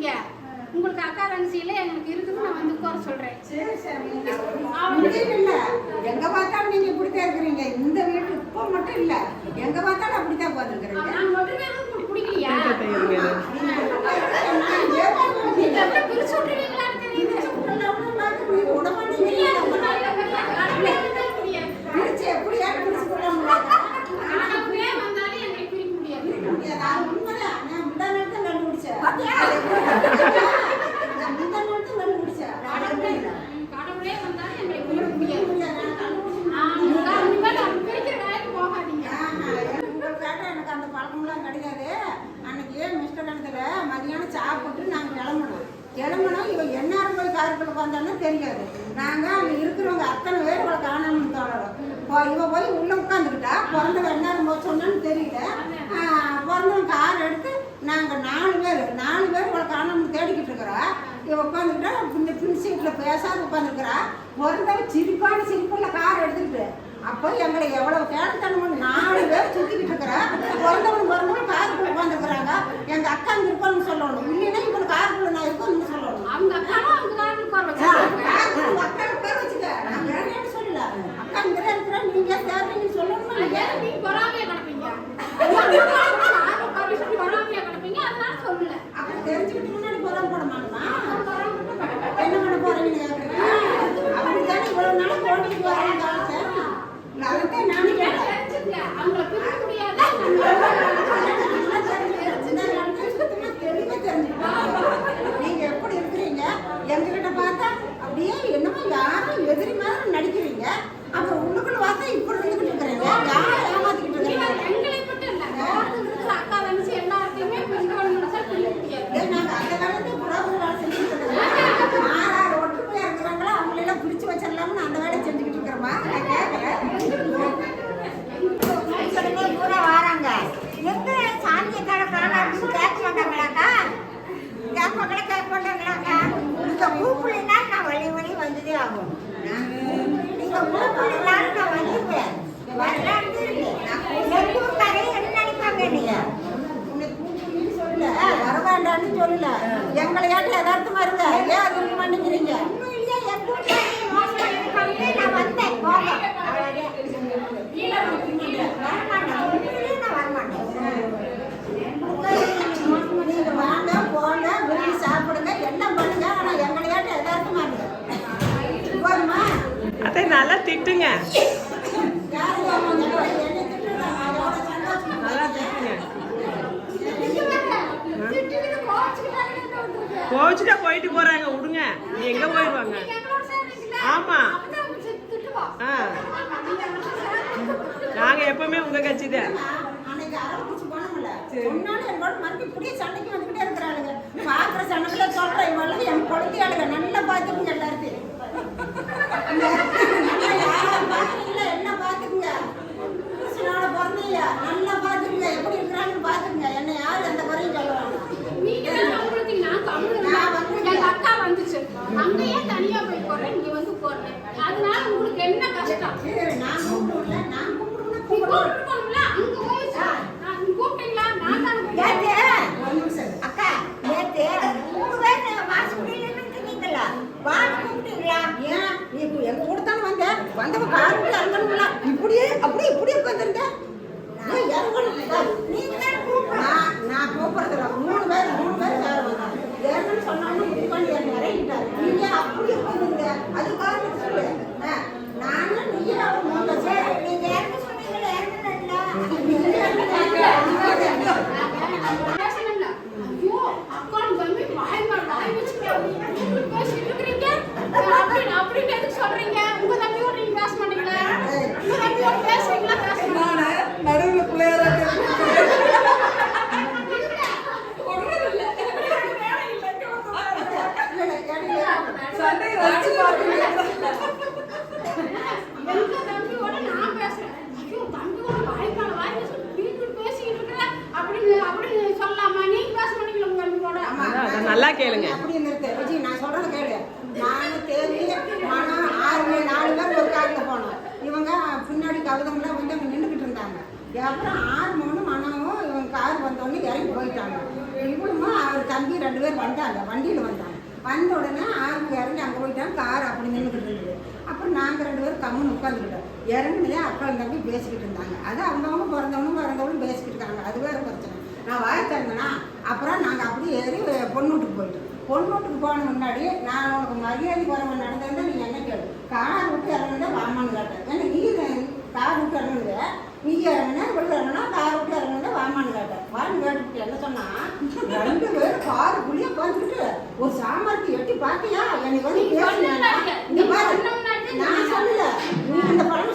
நீங்க உங்களுக்கு அக்கா தங்கச்சியில எங்களுக்கு இருக்குது நான் வந்து உட்கார சொல்றேன். சரி சரி. அவங்களுக்கு இல்ல. எங்க பார்த்தாலும் நீங்க இப்படித்தான் இருக்கிறீங்க. இந்த வீட்டு இப்போ மட்டும் இல்ல. எங்க பார்த்தாலும் அப்படித்தான் பாத்துக்கிறீங்க நான் மட்டுமே உங்களுக்கு பிடிக்கலையா? நீங்க பிரிச்சு விட்டுறீங்களா உடம்பு எலும்புனா இவன் எந்நேரம் போய் காருக்குள்ள உட்காந்தானே தெரியாது. நாங்கள் அங்கே இருக்கிறவங்க அத்தனை பேர் இவளை காணாமல் தோணறோம் இவன் போய் உள்ளே உட்காந்துக்கிட்டா பிறந்தவன் எந்நேரம் போய் சொன்னான்னு தெரியல. பிறந்தவன் கார் எடுத்து நாங்கள் நாலு பேர் நாலு பேர் இவளை காணாமல் தேடிக்கிட்டு இருக்கிறோம் இவ உட்காந்துக்கிட்டா இந்த பின் சீட்டில் பேசாத உட்காந்துருக்குறா பிறந்தவன் சிரிப்பான சிரிப்பில் கார் எடுத்துக்கிட்டு அப்போ எங்களை எவ்வளவு கேட்டணும்னு நாலு பேர் சுத்திக்கிட்டு இருக்கிறேன் பிறந்தவன் பிறந்தவன் காருக்குள்ள உட்காந்துருக்குறாங்க எங்கள் அக்கா அங்கே இருப்பான்னு சொல்லணும். இல்லைன்னா இவனுக்கு காருக்குள்ள நான் இருக்கணும்னு சொல்லணும். சொல்லல. எங்களை ஏற்ற யதார்த்தமா இருங்க. ஏன் அது இருக்க மாட்டேங்கிறீங்க? வாங்க போங்க விரும்பி சாப்பிடுங்க எல்லாம் பண்ணுங்க ஆனா எங்களை ஏற்ற யதார்த்தமா இருங்க அதை நல்லா திட்டுங்க. எப்பவுமே உங்க கட்சி தான் அன்னைக்கு அரவணைச்சு போனோம்ல சொன்னாலும் என்னோட மறுபடி இப்படியே சண்டைக்கு வந்துகிட்டே இருக்கிறாளுங்க. பாக்குற சண்டைக்குள்ள சொல்றேன் இவ்வளவு என் குழந்தையாளுங்க நல்லா பாத்துக்குங்க எல்லாத்தையும் வந்தவன் காரணம் இறங்கணும்ல. இப்படியே அப்படியே இப்படியே உட்காந்துருந்தேன் நான் இறங்கணும். நான் நான் கூப்பிடுறேன் சொன்னா கேளுங்க. அப்படி நிறுத்த விஜய் நான் சொல்றது கேளு. நான் தேதி மனம் ஆறு நாலு பேர் ஒரு காலத்தில் போனோம். இவங்க பின்னாடி கவிதங்களாம் வந்து அவங்க நின்றுக்கிட்டு இருந்தாங்க. அப்புறம் ஆறு மூணு மனமும் இவங்க கார் வந்தோடனே இறங்கி போயிட்டாங்க. இவ்வளவுமா அவர் தம்பி ரெண்டு பேர் வந்தாங்க. வண்டியில் வந்தாங்க. வந்த உடனே ஆறு இறங்கி அங்கே போயிட்டாங்க. கார் அப்படி நின்றுக்கிட்டு இருந்தது. அப்புறம் நாங்கள் ரெண்டு பேரும் கம்முன்னு உட்காந்துக்கிட்டோம் இறங்குனதே அக்கா தம்பி பேசிக்கிட்டு இருந்தாங்க. அது அவங்கவுங்க பிறந்தவனும் பிறந்தவனும் பேசிக்கிட்டு இருக்காங்க. அது வேறு பிரச்சனை. நான் வாய் தந்தேன்னா அப்புறம் நாங்கள் அப்படியே ஏறி பொண்ணு வீட்டுக்கு போயிட்டோம். பொண்ணு வீட்டுக்கு போன முன்னாடி நான் உனக்கு மரியாதை குறைவன் நடந்ததுன்னா நீ என்ன கேளு? கார் விட்டு இறங்குனதே வாமான்னு கேட்டேன் ஏன்னா நீ கார் விட்டு இறங்குனது நீ இறங்குனா வெளில இறங்குனா கார் விட்டு இறங்குனதே வாமான்னு கேட்டேன் வான்னு கேட்டுக்கிட்டு என்ன சொன்னா ரெண்டு பேரும் காருக்குள்ளேயே உட்காந்துக்கிட்டு ஒரு சாமர்த்தி எட்டி பார்த்தியா? என்னை வந்து சொன்ன முன்னாடி நான் சொல்லல. நீ இந்த சொன்ன